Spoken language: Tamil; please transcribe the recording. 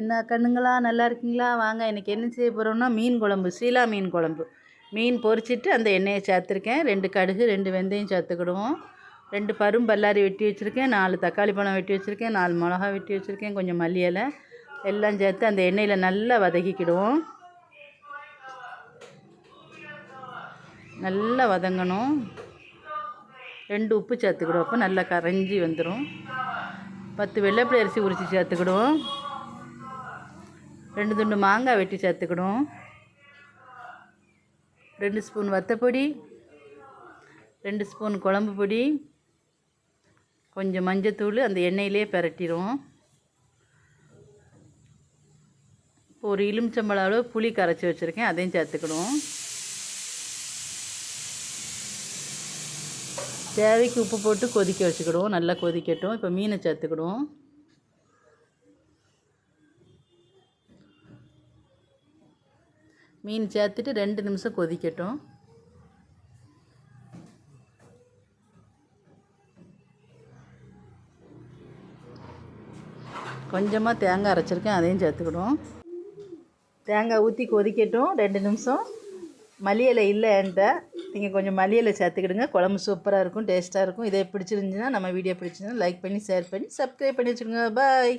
என்ன கண்ணுங்களா நல்லா இருக்கீங்களா? வாங்க இன்றைக்கி என்ன செய்ய போகிறோம்னா மீன் குழம்பு சீலா மீன் குழம்பு. மீன் பொறிச்சிட்டு அந்த எண்ணெயை சேர்த்துருக்கேன். ரெண்டு கடுகு ரெண்டு வெந்தயம் சேர்த்துக்கிடுவோம். ரெண்டு பரும் பல்லாரி வெட்டி வச்சுருக்கேன். நாலு தக்காளி பழம் வெட்டி வச்சுருக்கேன். நாலு மிளகா வெட்டி வச்சுருக்கேன். கொஞ்சம் மல்லி இலை. எல்லாம் சேர்த்து அந்த எண்ணெயில் நல்லா வதக்கிக்கிடுவோம். நல்லா வதங்கணும். ரெண்டு உப்பு சேர்த்துக்கிடுவோம். அப்போ நல்லா கரைஞ்சி வந்துடும் பத்து வெள்ளைப்பிள்ளை அரிசி உரித்து சேர்த்துக்கிடுவோம். ரெண்டு துண்டு மாங்காய் வெட்டி சேர்த்துக்கணும் ரெண்டு ஸ்பூன் வத்தப்பொடி ரெண்டு ஸ்பூன் குழம்பு பொடி கொஞ்சம் மஞ்சத்தூள் அந்த எண்ணெயிலே பெரட்டிடும் இப்போ ஒரு எலுமிச்சம்பழம் அளவு புளி கரைச்சி வச்சுருக்கேன் அதையும் சேர்த்துக்கணும் தேவைக்கு உப்பு போட்டு கொதிக்க வச்சுக்கிடுவோம் நல்லா கொதிக்கட்டும். இப்போ மீனை சேர்த்துக்கிடுவோம். மீன் சேர்த்துட்டு ரெண்டு நிமிஷம் கொதிக்கட்டும். கொஞ்சமாக தேங்காய் அரைச்சிருக்கேன் அதையும் சேர்த்துக்கிடுவோம். தேங்காய் ஊற்றி கொதிக்கட்டும் ரெண்டு நிமிஷம். மல்லி இல்லை என்கிட்ட. நீங்கள் கொஞ்சம் மல்லி சேர்த்துக்கிடுங்க. குழம்பு சூப்பராக இருக்கும் டேஸ்ட்டாக இருக்கும். இதே பிடிச்சிருந்துச்சுன்னா நம்ம வீடியோ பிடிச்சிருந்தா லைக் பண்ணி ஷேர் பண்ணி சப்ஸ்கிரைப் பண்ணி வச்சுக்கோங்க. பாய்